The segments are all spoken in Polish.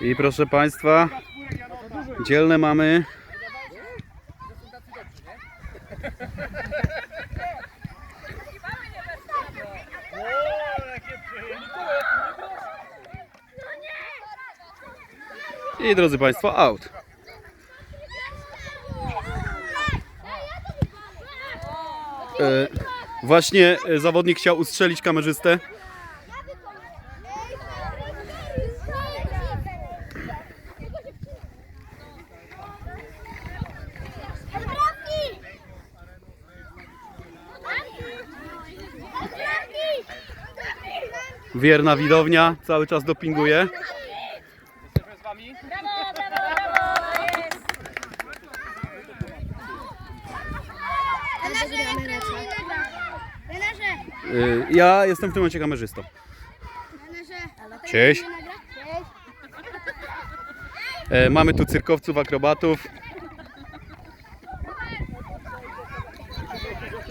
I proszę Państwa, dzielne mamy. I drodzy Państwo, out. E, właśnie e, zawodnik chciał ustrzelić kamerzystę. Wierna widownia cały czas dopinguje. Y, Ja jestem w tym momencie kamerzystą. Cześć. E, Mamy tu cyrkowców, akrobatów.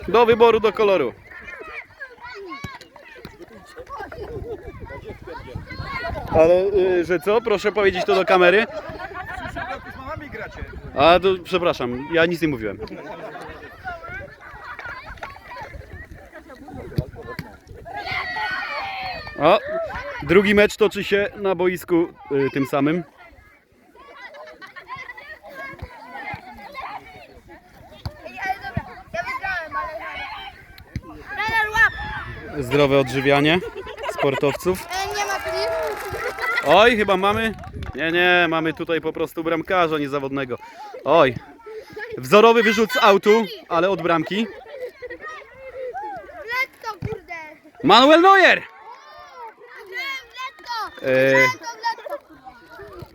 Do wyboru, do koloru. Ale, y, że co? Proszę powiedzieć to do kamery. Z mamami gracie. A, to przepraszam, ja nic nie mówiłem. O, drugi mecz toczy się na boisku y, tym samym. Zdrowe odżywianie sportowców. Oj, chyba mamy. Nie, nie, mamy tutaj po prostu bramkarza niezawodnego. Oj. Wzorowy wyrzut z autu, ale od bramki. Manuel Neuer! E.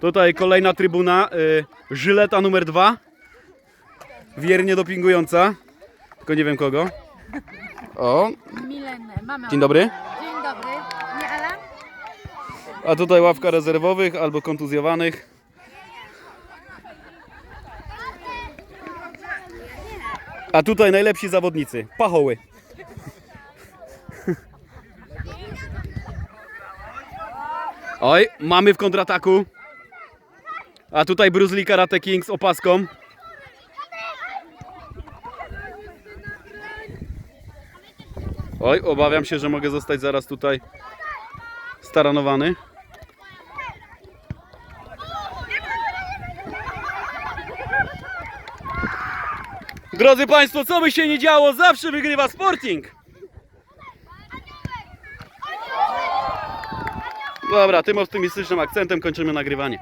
Tutaj kolejna trybuna. Y, żyleta numer dwa. Wiernie dopingująca. Tylko nie wiem kogo. O, Milenę, mamy. dzień dobry. Dzień dobry. Nie Ala? A tutaj ławka rezerwowych albo kontuzjowanych. A tutaj najlepsi zawodnicy. Pachoły. Oj, mamy w kontrataku. A tutaj Bruce Lee Karate King z opaską. Oj, obawiam się, że mogę zostać zaraz tutaj staranowany. Drodzy Państwo, co by się nie działo, zawsze wygrywa Sporting. Dobra, tym optymistycznym akcentem kończymy nagrywanie.